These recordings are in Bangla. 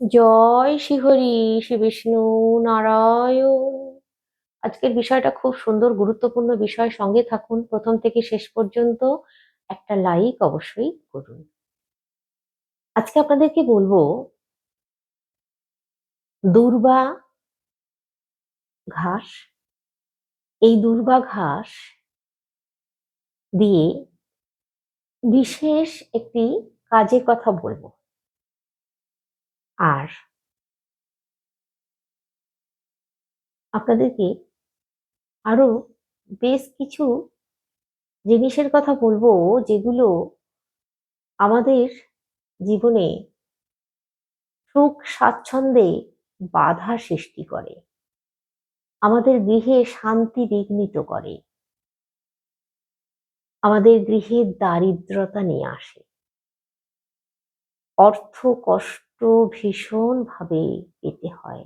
জয় শ্রীহরি শ্রী বিষ্ণু নারায়ণ। আজকের বিষয়টা খুব সুন্দর, গুরুত্বপূর্ণ বিষয়। সঙ্গে থাকুন, প্রথম থেকে শেষ পর্যন্ত একটা লাইক অবশ্যই করুন। আজকে আপনাদেরকে বলব, দুর্বা ঘাস, এই দুর্বা ঘাস দিয়ে বিশেষ একটি কাজের কথা বলব। আর আপনাদেরকে আরও বেশ কিছু জিনিসের কথা বলব যেগুলো আমাদের জীবনে সুখ, স্বাচ্ছন্দ্যে বাধা সৃষ্টি করে। আমাদের গৃহে শান্তি বিঘ্নিত করে। আমাদের গৃহে দারিদ্রতা নিয়ে আসে। অর্থ কষ্ট ভীষণভাবে পেতে হয়।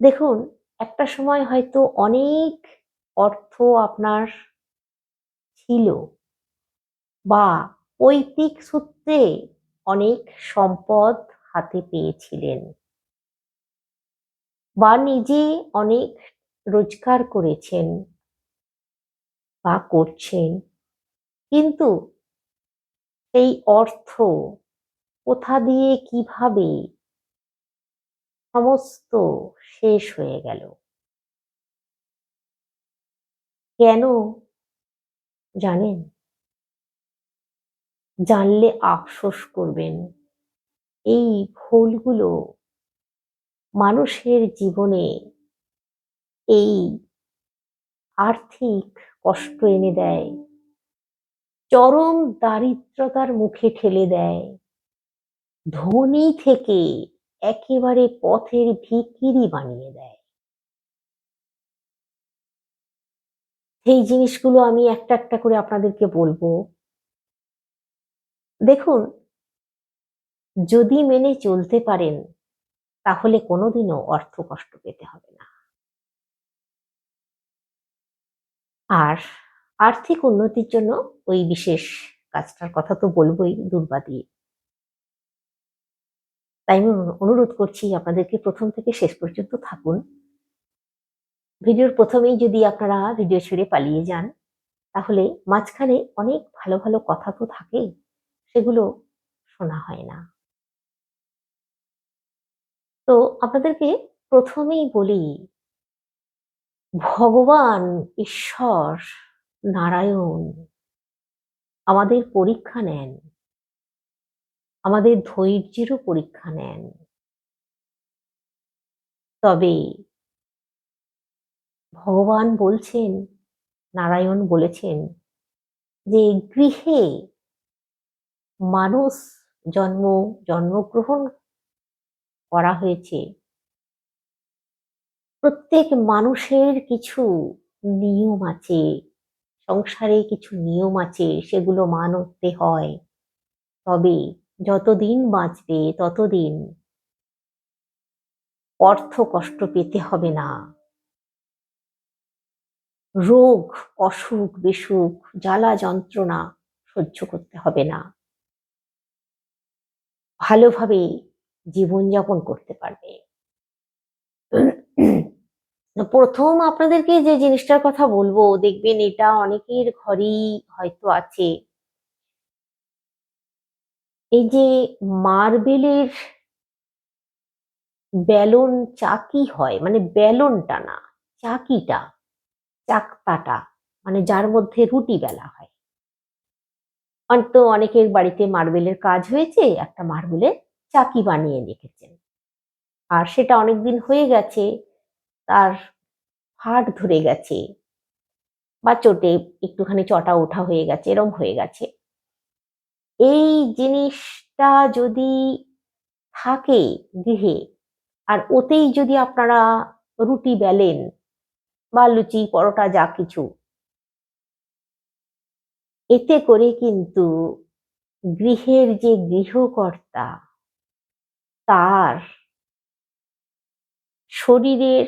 দেখুন, একটা সময় হয়তো অনেক অর্থ আপনার ছিল বা পৈতৃক সূত্রে অনেক সম্পদ হাতে পেয়েছিলেন বা নিজে অনেক রোজগার করেছেন বা করছেন। কিন্তু সেই অর্থ কোথা দিয়ে কীভাবে সমস্ত শেষ হয়ে গেল। কেন জানেন? জানলে আফসোস করবেন। এই ভুলগুলো মানুষের জীবনে এই আর্থিক কষ্ট এনে দেয়, চরম দারিদ্রতার মুখে ঠেলে দেয়। ধনী থেকে একেবারে পথের ভিকিরি বানিয়ে দেয়। সেই জিনিসগুলো আমি একটা একটা করে আপনাদেরকে বলব। দেখুন, যদি মেনে চলতে পারেন, তাহলে কোনোদিনও অর্থ কষ্ট পেতে হবে না। আর আর্থিক উন্নতির জন্য ওই বিশেষ কাজটার কথা তো বলবোই, দুর্বা দিয়ে। তাই আমি অনুরোধ করছি আপনাদেরকে প্রথম থেকে শেষ পর্যন্ত থাকুন। ভিডিওর প্রথমেই যদি আপনারা ভিডিও ছেড়ে পালিয়ে যান, তাহলে মাঝখানে অনেক ভালো ভালো কথা তো থাকে, সেগুলো শোনা হয় না। তো আপনাদেরকে প্রথমেই বলি, ভগবান, ঈশ্বর, নারায়ণ আমাদের পরীক্ষা নেন। আমাদের ধৈর্যেরও পরীক্ষা নেন। তবে ভগবান বলছেন, নারায়ণ বলেছেন যে, গৃহে মানুষ জন্ম, জন্মগ্রহণ করা হয়েছে। প্রত্যেক মানুষের কিছু নিয়ম আছে, সংসারে কিছু নিয়ম আছে, সেগুলো মানতে হয়। তবে যতদিন বাঁচবে ততদিন অর্থ কষ্ট পেতে হবে না। রোগ, অসুখ, বিসুখ, জ্বালা, যন্ত্রণা সহ্য করতে হবে না। ভালোভাবে জীবনযাপন করতে পারবে। প্রথম আপনাদেরকে যে জিনিসটার কথা বলব, দেখবেন এটা অনেকের ঘরেই হয়তো আছে। এই যে মার্বেলের ব্যালন চাকি হয় মানে ব্যালনটা না, চাকিটা, চাকতাটা মানে যার মধ্যে রুটি বেলা হয়। তো অনেকের বাড়িতে মার্বেলের কাজ হয়েছে, একটা মার্বেলের চাকি বানিয়ে রেখেছেন। আর সেটা অনেকদিন হয়ে গেছে, তার ফাট ধরে গেছে, বা চোটে একটুখানি চটা ওঠা হয়ে গেছে, এরম হয়ে গেছে। এই জিনিসটা যদি থাকে গৃহে, আর ওতেই যদি আপনারা রুটি বেলেন বা লুচি, পরোটা, যা কিছু, এতে করে কিন্তু গৃহের যে গৃহকর্তা, তার শরীরের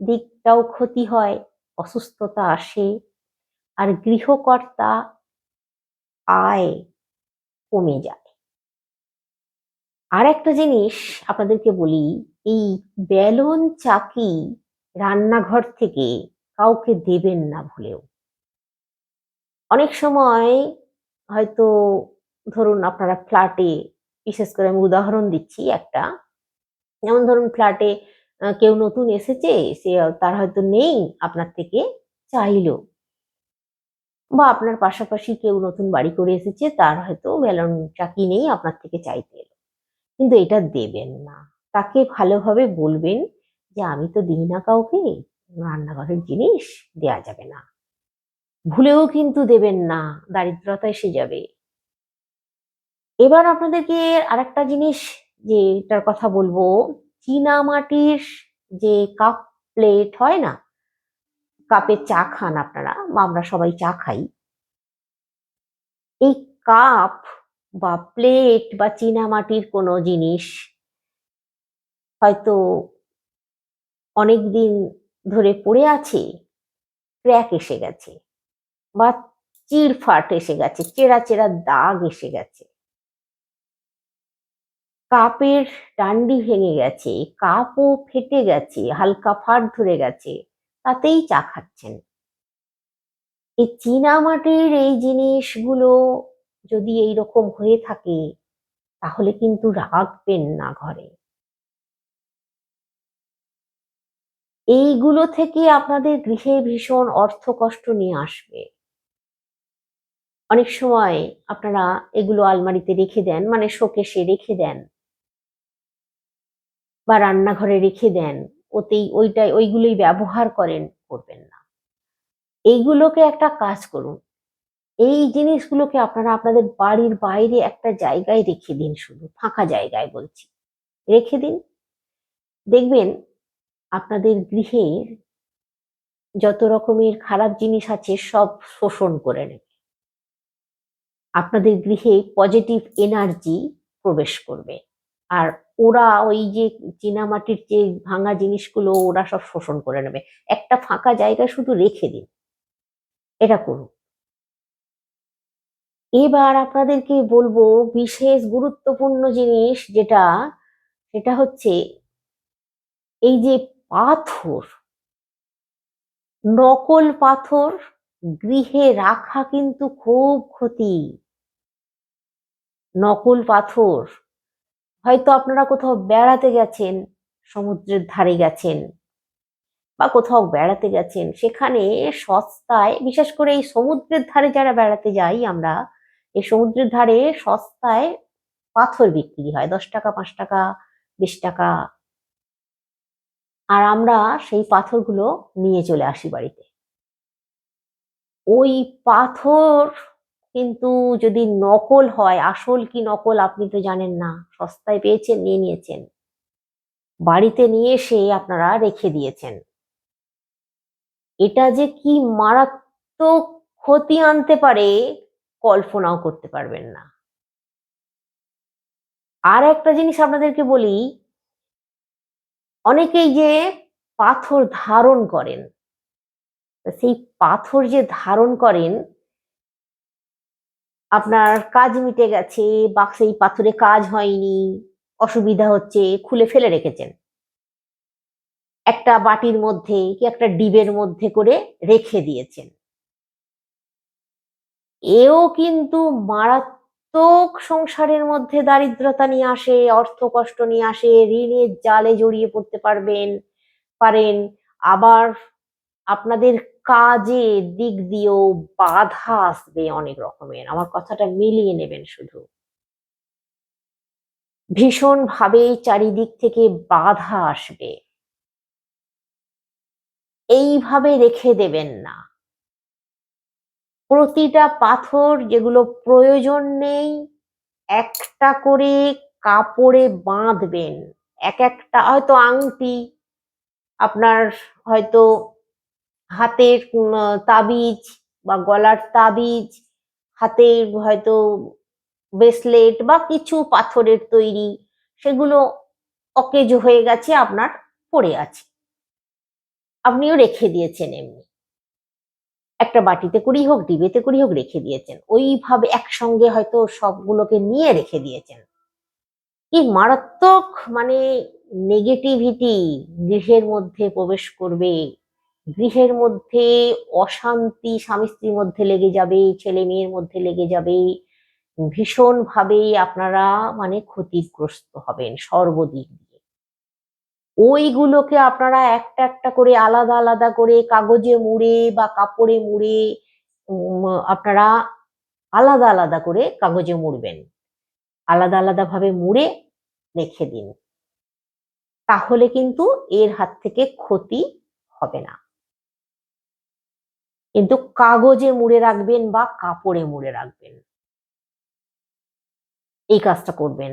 দিকটাও ক্ষতি হয়, অসুস্থতা আসে, আর গৃহকর্তা আয় কমে যায়। আর একটা জিনিস আপনাদেরকে বলি, এই বেলুন চাকি রান্নাঘর থেকে কাউকে দেবেন না ভুলেও। অনেক সময় হয়তো ধরুন আপনারা ফ্ল্যাটে, বিশেষ করে আমি উদাহরণ দিচ্ছি একটা, যেমন ধরুন ফ্ল্যাটে কেউ নতুন এসেছে, সে তার হয়তো নেই আপনার থেকে চাইলো বা আপনার পাশাপাশি কেউ নতুন বাড়ি করে এসেছে, তার হয়তো বেলুন চাকি নেই আপনার থেকে চাইতে এলো। কিন্তু এটা দেবেন না। তাকে ভালোভাবে বলবেন যে, আমি তো দিই না কাউকে, রান্নাঘরের জিনিস দেয়া যাবে না। ভুলেও কিন্তু দেবেন না দারিদ্রতা এসে যাবে। এবার আপনাদেরকে আরেকটা জিনিস যেটার কথা বলব। চীনা মাটির যে কাপ প্লেট হয় না কাপে চা খান আপনারা, বা আমরা সবাই চা খাই। এই কাপ বা প্লেট বা চীনা মাটির কোনো জিনিস হয়তো অনেক দিন ধরে পড়ে আছে, ক্র্যাক এসে গেছে বা চিরফাট এসে গেছে, চেরা চেরা দাগ এসে গেছে। কাপের ডান্ডি ভেঙে গেছে, কাপও ফেটে গেছে, হালকা ফাট ধরে গেছে। তাতেই চা খাচ্ছেন। এই চীনা মাটির এই জিনিসগুলো যদি এই রকম হয়ে থাকে, তাহলে কিন্তু রাখবেন না ঘরে। এইগুলো থেকে আপনাদের গৃহে ভীষণ অর্থ কষ্ট নিয়ে আসবে। অনেক সময় আপনারা এগুলো আলমারিতে রেখে দেন মানে শোকেশে রেখে দেন, বা রান্নাঘরে রেখে দেন ওতেই ওইটাই, ওইগুলোই ব্যবহার করেন, করবেন না। এইগুলোকে একটা কাজ করুন। এই জিনিসগুলোকে আপনারা আপনাদের বাড়ির বাইরে একটা জায়গায় রেখে দিন শুধু, ফাঁকা জায়গায় বলছি। রেখে দিন। দেখবেন আপনাদের গৃহের যত রকমের খারাপ জিনিস আছে সব শোষণ করে নেবে। আপনাদের গৃহে পজিটিভ এনার্জি প্রবেশ করবে। আর ওরা ওই যে চীনামাটির যে ভাঙা জিনিসগুলো ওরা সব শোষণ করে নেবে। একটা ফাঁকা জায়গা শুধু রেখে দিন। এটা করুন। এবার আপনাদেরকে বলব বিশেষ গুরুত্বপূর্ণ জিনিস যেটা, সেটা হচ্ছে এই যে পাথর, নকল পাথর গৃহে রাখা কিন্তু খুব ক্ষতি। নকল পাথর হয়তো আপনারা কোথাও বেড়াতে গেছেন, সমুদ্রের ধারে গেছেন বা কোথাও বেড়াতে গেছেন, সেখানে সস্তায়, বিশেষ করে এই সমুদ্রের ধারে যারা বেড়াতে যাই আমরা, এই সমুদ্রের ধারে সস্তায় পাথর বিক্রি হয়, দশ টাকা, পাঁচ টাকা, বিশ টাকা। আর আমরা সেই পাথরগুলো নিয়ে চলে আসি বাড়িতে। ওই পাথর কিন্তু যদি নকল হয়, আসল কি নকল আপনি তো জানেন না। সস্তায় পেয়েছেন, নিয়ে নিয়েছেন। বাড়িতে নিয়ে এসে আপনারা রেখে দিয়েছেন। এটা যে কি মারাত্মক ক্ষতি আনতে পারে, কল্পনাও করতে পারবেন না। আর একটা জিনিস আপনাদেরকে বলি, অনেকেই যে পাথর ধারণ করেন সেই পাথর যে ধারণ করেন আপনার কাজ মিটে গেছে বা সেই পাথরে কাজ হয়নি, অসুবিধা হচ্ছে, খুলে ফেলে রেখেছেন। একটা বাটির মধ্যে কি একটা ডিবের মধ্যে করে রেখে দিয়েছেন। এও কিন্তু মারাত্মক সংসারের মধ্যে দারিদ্রতা নিয়ে আসে, অর্থ কষ্ট নিয়ে আসে, ঋণের জালে জড়িয়ে পড়তে পারবেন, পারেন। আবার আপনাদের কাজের দিক দিয়েও বাধা আসবে অনেক রকমের। আমার কথাটা মিলিয়ে নেবেন শুধু। ভীষণ ভাবে চারিদিক থেকে বাধা আসবে। এইভাবে রেখে দেবেন না। প্রতিটা পাথর যেগুলো প্রয়োজন নেই, একটা করে কাপড়ে বাঁধবেন। এক একটা, হয়তো আংটি, আপনার হয়তো হাতের তাবিজ বা গলার তাবিজ, হাতের হয়তো ব্রেসলেট বা কিছু পাথরের তৈরি, সেগুলো অকেজো হয়ে গেছে, আপনার পড়ে আছে। আপনিও রেখে দিয়েছেন এমনি। একটা বাটিতে করেই হোক, ডিবেতে করেই হোক, রেখে দিয়েছেন। ওইভাবে একসঙ্গে হয়তো সবগুলোকে নিয়ে রেখে দিয়েছেন। কি মারাত্মক মানে নেগেটিভিটি গৃহের মধ্যে প্রবেশ করবে। গৃহের মধ্যে অশান্তি, স্বামী স্ত্রীর মধ্যে লেগে যাবে, ছেলে মেয়ের মধ্যে লেগে যাবে ভীষণ ভাবে আপনারা মানে ক্ষতিগ্রস্ত হবেন সর্বদিক দিয়ে। ওইগুলোকে আপনারা একটা একটা করে আলাদা আলাদা করে কাগজে মুড়ে বা কাপড়ে মুড়ে আপনারা আলাদা আলাদা করে কাগজে মুড়বেন। আলাদা আলাদা ভাবে মুড়ে রেখে দিন। তাহলে কিন্তু এর হাত থেকে ক্ষতি হবে না। কিন্তু কাগজে মুড়ে রাখবেন বা কাপড়ে মুড়ে রাখবেন। এই কাজটা করবেন।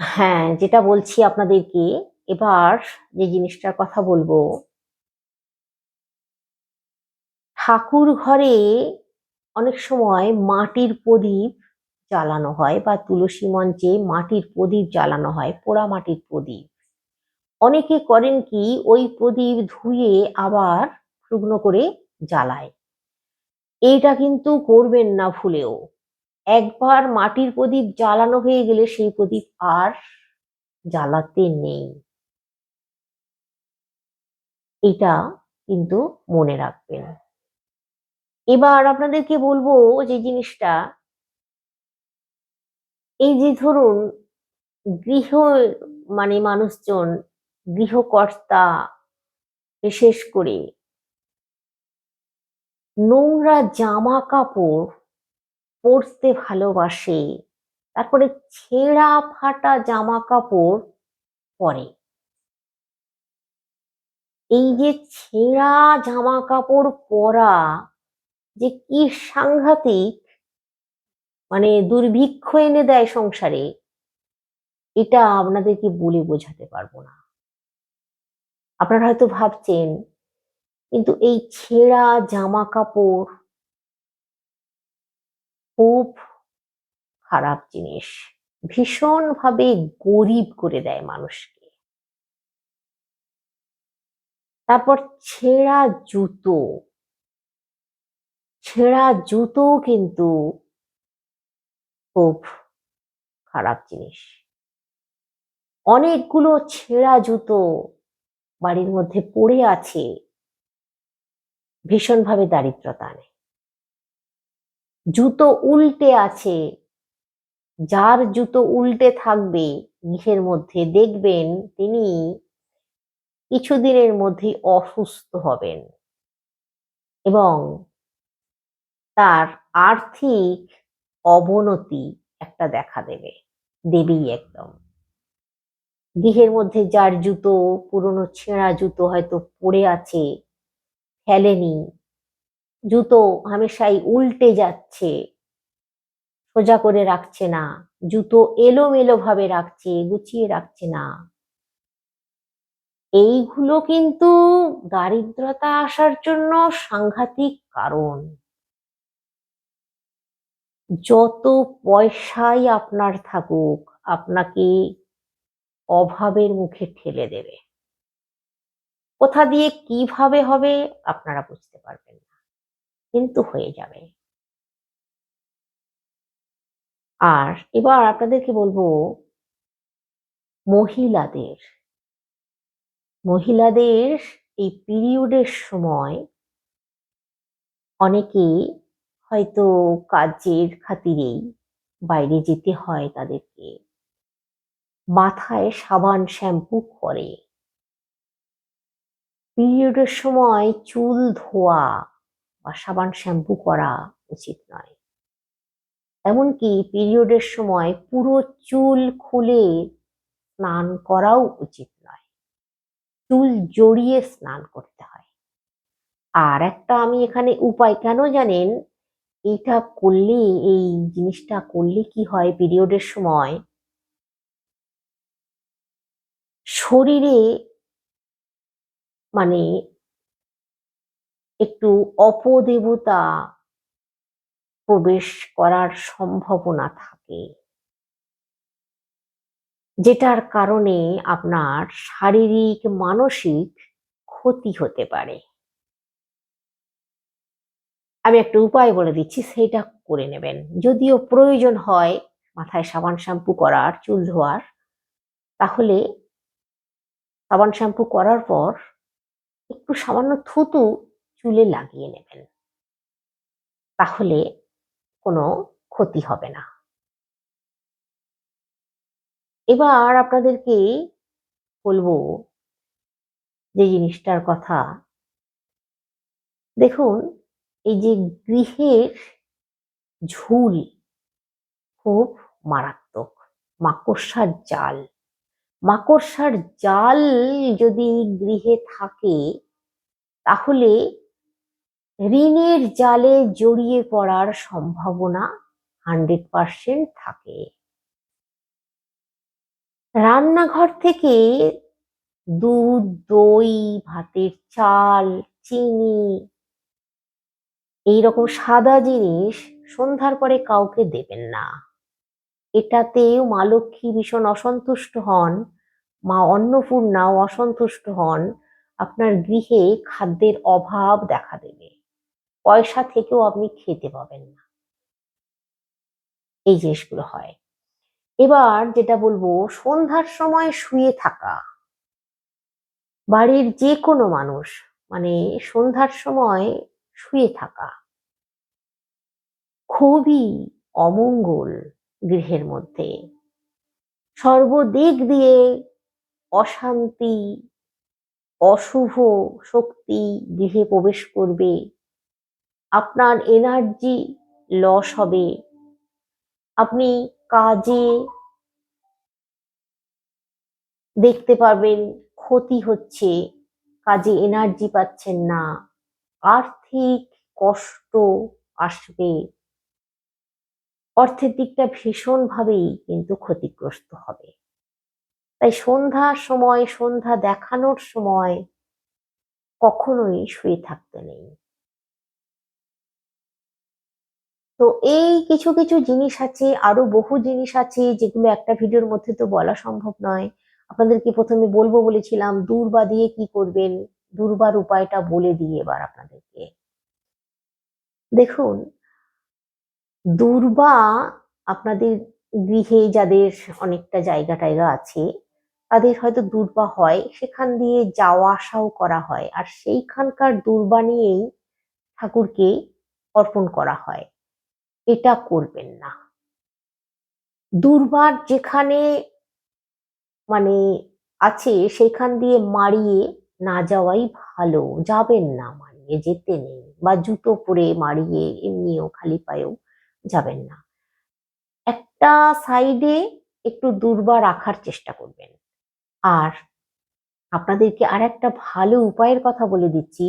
হ্যাঁ যেটা বলছি আপনাদেরকে, এবার যে জিনিসটার কথা বলব। ঠাকুর ঘরে অনেক সময় মাটির প্রদীপ জ্বালানো হয় বা তুলসী মঞ্চে মাটির প্রদীপ জ্বালানো হয়, পোড়া মাটির প্রদীপ। অনেকে করেন কি, ওই প্রদীপ ধুয়ে আবার শুকনো করে জ্বালায়। এইটা কিন্তু করবেন না ভুলেও। একবার মাটির প্রদীপ জ্বালানো হয়ে গেলে সেই প্রদীপ আর জ্বালাতে নেই। এটা কিন্তু মনে রাখবেন। এবার আপনাদেরকে বলব যে জিনিসটা, এই যে ধরুন, গৃহ মানে মানুষজন, গৃহকর্তা, বিশেষ করে নোংরা জামা কাপড় পরতে ভালোবাসে, তারপরে ছেঁড়া ফাটা জামা কাপড় পরে। এই যে ছেঁড়া জামা কাপড় পরা যে কি সাংঘাতিক মানে দুর্ভিক্ষ এনে দেয় সংসারে, এটা আপনাদেরকে বলে বোঝাতে পারব না। আপনারা হয়তো ভাবছেন কিন্তু এই ছেঁড়া জামা কাপড় খুব খারাপ জিনিস। ভীষণ ভাবে গরিব করে দেয় মানুষকে। তারপর ছেঁড়া জুতো। ছেঁড়া জুতো কিন্তু খুব খারাপ জিনিস। অনেকগুলো ছেঁড়া জুতো বাড়ির মধ্যে পড়ে আছে। ভীষণভাবে দারিদ্রতা আনে। জুতো উল্টে আছে। যার জুতো উল্টে থাকবে গৃহের মধ্যে দেখবেন তিনি কিছুদিনের মধ্যেই অসুস্থ হবেন এবং তার আর্থিক অবনতি একটা দেখা দেবে, দেবেই একদম। গৃহের মধ্যে যার জুতো, পুরনো ছেঁড়া জুতো হয়তো পড়ে আছে ফেলেনি। জুতো হামেশাই উল্টে যাচ্ছে, সোজা করে রাখছে না। জুতো এলোমেলো ভাবে রাখছে, গুছিয়ে রাখছে না। এইগুলো কিন্তু দারিদ্রতা আসার জন্য সাংঘাতিক কারণ। যত পয়সাই আপনার থাকুক, আপনাকে অভাবের মুখে ঠেলে দেবে। কোথা দিয়ে কীভাবে হবে আপনারা বুঝতে পারবেন না। কিন্তু হয়ে যাবে। আর এবার আপনাদেরকে বলব, মহিলাদের। মহিলাদের এই পিরিয়ডের সময় অনেকেই হয়তো কাজের খাতিরেই বাইরে যেতে হয় তাদেরকে। মাথায় সাবান, শ্যাম্পু করে। পিরিয়ডের সময় চুল ধোয়া বা সাবান শ্যাম্পু করা উচিত নয়। এমনকি পিরিয়ডের সময় পুরো চুল খুলে স্নান করাও উচিত নয়। চুল জড়িয়ে স্নান করতে হয়। আর একটা আমি এখানে উপায়, কেন জানেন? এটা করলে, এই জিনিসটা করলে কি হয় পিরিয়ডের সময়? শরীরে মানে একটু অপদেবতা প্রবেশ করার সম্ভাবনা থাকে। যেটার কারণে আপনার শারীরিক, মানসিক ক্ষতি হতে পারে। আমি একটা উপায় বলে দিচ্ছি সেটা করে নেবেন। যদিও প্রয়োজন হয় মাথায় সাবান শ্যাম্পু করার, চুল ধোয়ার, তাহলে সাবান শ্যাম্পু করার পর একটু সামান্য থুতু চুলে লাগিয়ে নেবেন। তাহলে কোনো ক্ষতি হবে না। এবার আপনাদেরকে বলব যে জিনিসটার কথা। দেখুন, এই যে গৃহের ঝুল খুব মারাত্মক, মাকড়সার জাল। মাকড়সার জাল যদি গৃহে থাকে, তাহলে ঋণের জালে জড়িয়ে পড়ার সম্ভাবনা হান্ড্রেড পার্সেন্ট থাকে। রান্নাঘর থেকে দুধ, দই, ভাতের চাল, চিনি, এইরকম সাদা জিনিস সন্ধ্যার পরে কাউকে দেবেন না। এটাতেও মা লক্ষ্মী ভীষণ অসন্তুষ্ট হন। মা অন্নপূর্ণাও অসন্তুষ্ট হন, আপনার গৃহে খাদ্যের অভাব দেখা দেবে। পয়সা থেকেও আপনি খেতে পাবেন না। এই জিনিসগুলো হয়। এবার যেটা বলব, সন্ধ্যার সময় শুয়ে থাকা। বাড়ির যে কোনো মানুষ মানে সন্ধ্যার সময় শুয়ে থাকা। খুবই অমঙ্গল গৃহের মধ্যে। সর্বদিক দিয়ে অশান্তি, অশুভ শক্তি গৃহে প্রবেশ করবে। আপনার এনার্জি লস হবে। আপনি কাজে দেখতে পারবেন ক্ষতি হচ্ছে, কাজে এনার্জি পাচ্ছেন না। আর্থিক কষ্ট আসবে। অর্থের দিকটা ভীষণভাবেই কিন্তু ক্ষতিগ্রস্ত হবে। তাই সন্ধ্যার সময়, সন্ধ্যা দেখানোর সময় কখনোই শুয়ে থাকতে নেই। তো এই কিছু কিছু জিনিস আছে, আরও বহু জিনিস আছে যেগুলো একটা ভিডিওর মধ্যে তো বলা সম্ভব নয়। আপনাদেরকে প্রথমে বলব বলেছিলাম, দূর্বা দিয়ে কি করবেন? দুর্বার উপায়টা বলে দিই এবার আপনাদেরকে। দেখুন, দুর্বা আপনাদের গৃহে যাদের অনেকটা জায়গা টায়গা আছে তাদের হয়তো দুর্বা হয়, সেখান দিয়ে যাওয়া আসাও করা হয়। আর সেইখানকার দুর্বা নিয়েই ঠাকুরকে অর্পণ করা হয়। এটা করবেন না। দুর্বার যেখানে মানে আছে, সেখান দিয়ে মারিয়ে না যাওয়াই ভালো। যাবেন না মারিয়ে যেতে নেই। বা জুতো পরে মারিয়ে এমনিও খালি পায়েও যাবেন না। একটা সাইডে একটু দুর্বা রাখার চেষ্টা করবেন। আর আপনাদেরকে আর একটা ভালো উপায়ের কথা বলে দিচ্ছি।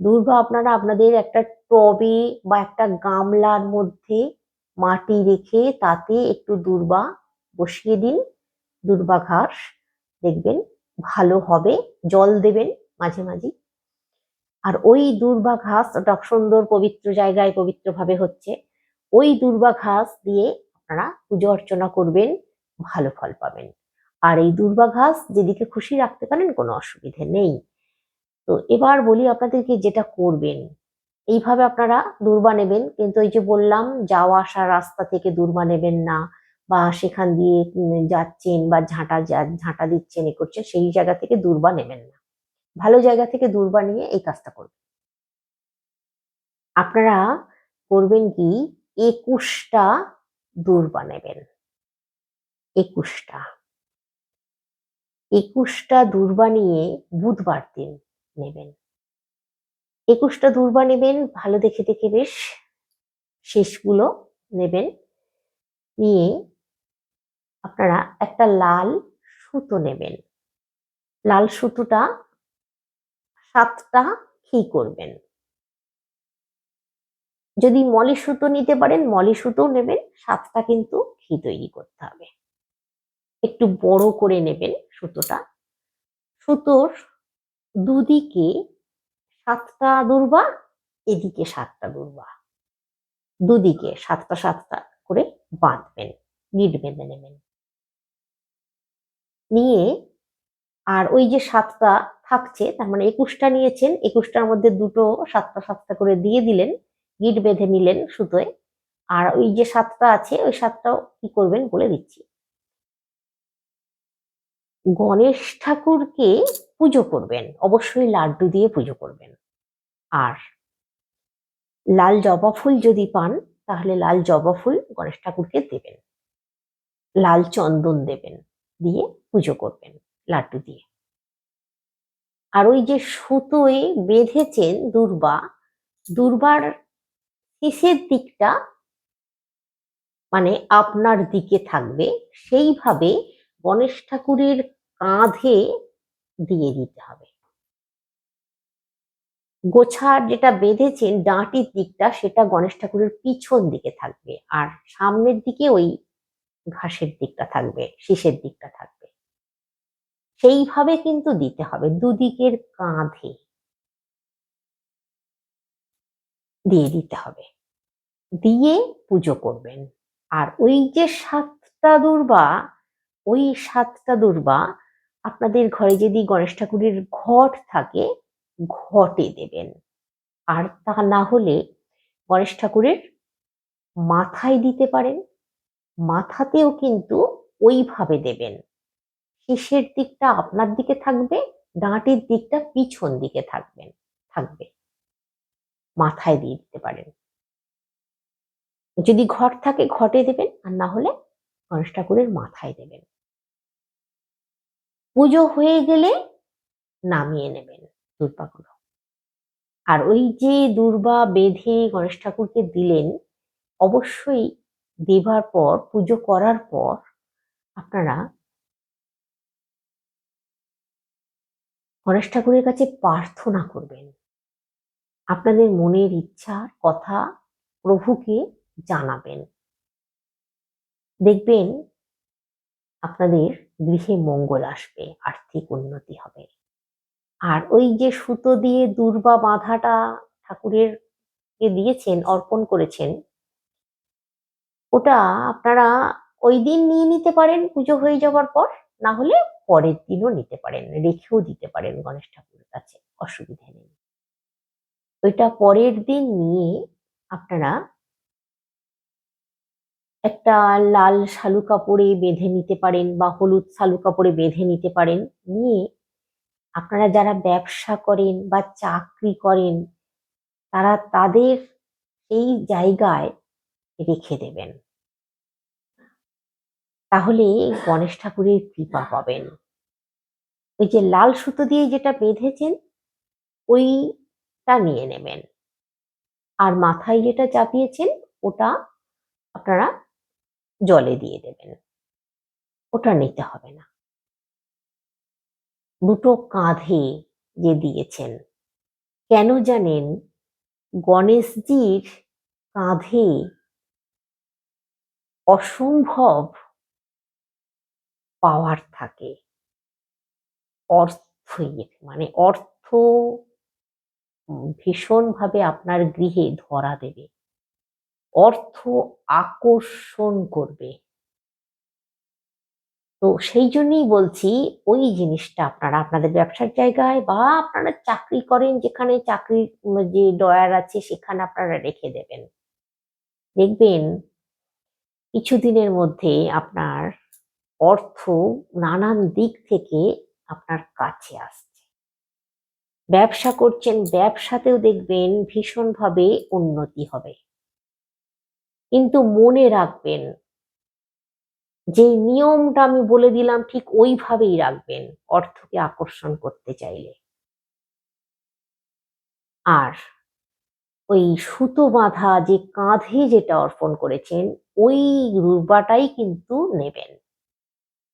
দুর্বা আপনারা আপনাদের একটা টবে বা একটা গামলার মধ্যে মাটি রেখে তাতে একটু দুর্বা বসিয়ে দিন। দুর্বা ঘাস, দেখবেন ভালো হবে, জল দেবেন মাঝে মাঝে। আর ওই দুর্বা ঘাস ওটা সুন্দর পবিত্র জায়গায় পবিত্রভাবে হচ্ছে। ওই দুর্বা ঘাস দিয়ে আপনারা পুজো অর্চনা করবেন, ভালো ফল পাবেন। আর এই দুর্বা ঘাস যেদিকে খুশি রাখতে পারেন, কোনো অসুবিধে নেই। তো এবার বলি আপনাদেরকে যেটা করবেন। এইভাবে আপনারা দুর্বা নেবেন, কিন্তু ওই যে বললাম, যাওয়া আসার রাস্তা থেকে দুর্বা নেবেন না, বা সেখান দিয়ে যাচ্ছেন বা ঝাঁটা ঝাঁটা দিচ্ছেন এ করছেন, সেই জায়গা থেকে দুর্বা নেবেন না। ভালো জায়গা থেকে দুর্বা নিয়ে এই কাজটা করবেন। আপনারা করবেন কি, একুশটা দুর্বা নেবেন। একুশটা। একুশটা দুর্বা নিয়ে বুধবার দিন নেবেন। একুশটা দুর্বা নেবেন, ভালো দেখে দেখে বেশ শেষগুলো নেবেন। নিয়ে আপনারা একটা লাল সুতো নেবেন। লাল সুতোটা সাতটা কি করবেন? যদি মলি সুতো নিতে পারেন, মলি সুতো নেবেন, সাতটা কিন্তু ঘি তৈরি করতে হবে? একটু বড় করে নেবেন সুতোটা। সুতোর দুদিকে সাতটা দুর্বা, এদিকে সাতটা দুর্বা। দুদিকে সাতটা সাতটা করে বাঁধবেন গিট বেঁধে নেবেন। নিয়ে আর ওই যে সাতটা থাকছে, তার মানে একুশটা নিয়েছেন, একুশটার মধ্যে দুটো সাতটা সাতটা করে দিয়ে দিলেন গিট বেঁধে নিলেন সুতোয়। আর ওই যে সাতটা আছে, ওই সাতটাও কি করবেন বলে দিচ্ছি। গণেশ ঠাকুরকে পুজো করবেন, অবশ্যই লাড্ডু দিয়ে পুজো করবেন। আর লাল জবা ফুল যদি পান, তাহলে লাল জবা ফুল গণেশ ঠাকুরকে দেবেন। লাল চন্দন দেবেন দিয়ে পুজো করবেন লাড্ডু দিয়ে। আর ওই যে সুতোয় বেঁধেছেন দুর্বা, দুর্বার শেষের দিকটা মানে আপনার দিকে থাকবে, সেইভাবে গণেশ ঠাকুরের কাঁধে দিয়ে দিতে হবে। গোছার যেটা বেঁধেছেন ডাঁটির দিকটা সেটা গণেশ ঠাকুরের পিছন দিকে থাকবে আর সামনের দিকে ওই ঘাসের দিকটা থাকবে, শীষের দিকটা থাকবে। সেইভাবে কিন্তু দিতে হবে, দুদিকের কাঁধে দিয়ে দিতে হবে। দিয়ে পুজো করবেন। আর ওই যে সাতটা দুর্বা, ওই সাতটা দুর্বা আপনাদের ঘরে যদি গণেশ ঠাকুরের ঘট থাকে, ঘটে দেবেন। আর তা না হলে গণেশ ঠাকুরের মাথায় দিতে পারেন, মাথাতেও কিন্তু ওইভাবে দেবেন। শেষের দিকটা আপনার দিকে থাকবে, ডাঁটির দিকটা পিছন দিকে থাকবেন, থাকবে। মাথায় দিয়ে দিতে পারেন। যদি ঘট থাকে, ঘটে দেবেন, আর না হলে গণেশ ঠাকুরের মাথায় দেবেন। পুজো হয়ে গেলে নামিয়ে নেবেন দুর্বাগুলো আর ওই যে দুর্বা বেঁধে গণেশ ঠাকুরকে দিলেন, অবশ্যই দেবার পর, পুজো করার পর আপনারা গণেশ ঠাকুরের কাছে প্রার্থনা করবেন। আপনাদের মনের ইচ্ছার কথা প্রভুকে জানাবেন। দেখবেন আপনাদের গৃহে মঙ্গল আসবে, আর্থিক উন্নতি হবে। আর ওই যে সুতো দিয়ে দুর্বা বাঁধাটা ঠাকুরের দিয়েছেন, অর্পণ করেছেন, ওটা আপনারা ওই দিন নিয়ে নিতে পারেন পুজো হয়ে যাওয়ার পর, না হলে পরের দিনও নিতে পারেন, রেখেও দিতে পারেন গণেশ ঠাকুরের কাছে, অসুবিধা নেই। ওইটা পরের দিন নিয়ে আপনারা একটা লাল শালু কাপড়ে বেঁধে নিতে পারেন বা হলুদ শালু কাপড়ে বেঁধে নিতে পারেন। নিয়ে আপনারা যারা ব্যবসা করেন বা চাকরি করেন, তারা তাদের এই জায়গায় রেখে দেবেন। তাহলে গণেশ ঠাকুরের কৃপা পাবেন। ওই যে লাল সুতো দিয়ে যেটা বেঁধেছেন, ওইটা নিয়ে নেবেন। আর মাথায় যেটা চাপিয়েছেন, ওটা আপনারা জলে দিয়ে দেবেন। ওটা নিতে হবে না। দুটো কাঁধে যে দিয়েছেন, কেন জানেন? গণেশজির কাঁধে অসম্ভব পাওয়ার থাকে। অর্থ মানে অর্থ ভীষণভাবে আপনার গৃহে ধরা দেবে। অর্থ আকর্ষণ করবে। তো সেই জন্যই বলছি, ওই জিনিসটা আপনারা আপনাদের ব্যবসার জায়গায় বা আপনারা চাকরি করেন যেখানে চাকরির যে ডয়ার আছে সেখানে আপনারা রেখে দেবেন। দেখবেন কিছুদিনের মধ্যে আপনার অর্থ নানান দিক থেকে আপনার কাছে আসছে। ব্যবসা করছেন, ব্যবসাতেও দেখবেন ভীষণভাবে উন্নতি হবে। কিন্তু মনে রাখবেন যে নিয়মটা আমি বলে দিলাম ঠিক ওইভাবেই রাখবেন অর্থকে আকর্ষণ করতে চাইলে। আর ওই সুতো বাঁধা যে কাঁধে যেটা অর্পণ করেছেন, ওই রূপাটাই কিন্তু নেবেন।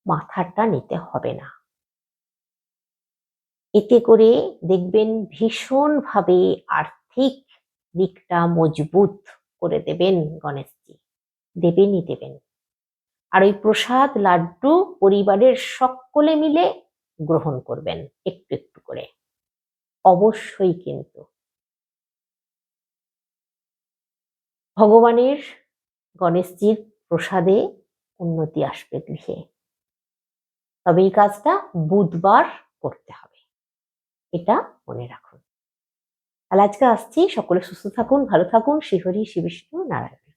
মাথাটা নিতে হবে না। এতে করে দেখবেন ভীষণভাবে আর্থিক দিকটা মজবুত করে দেবেন, গণেশজি। দেবেনই দেবেন। আর ওই প্রসাদ, লাড্ডু পরিবারের সকলে মিলে গ্রহণ করবেন, একটু একটু করে। অবশ্যই কিন্তু। ভগবানের গণেশজির প্রসাদে উন্নতি আসবে গৃহে। তবে এই কাজটা বুধবার করতে হবে। এটা মনে রাখুন। তাহলে আজকে আসছি। সকলে সুস্থ থাকুন ভালো থাকুন। শ্রীহরি শ্রী বিষ্ণু নারায়ণ।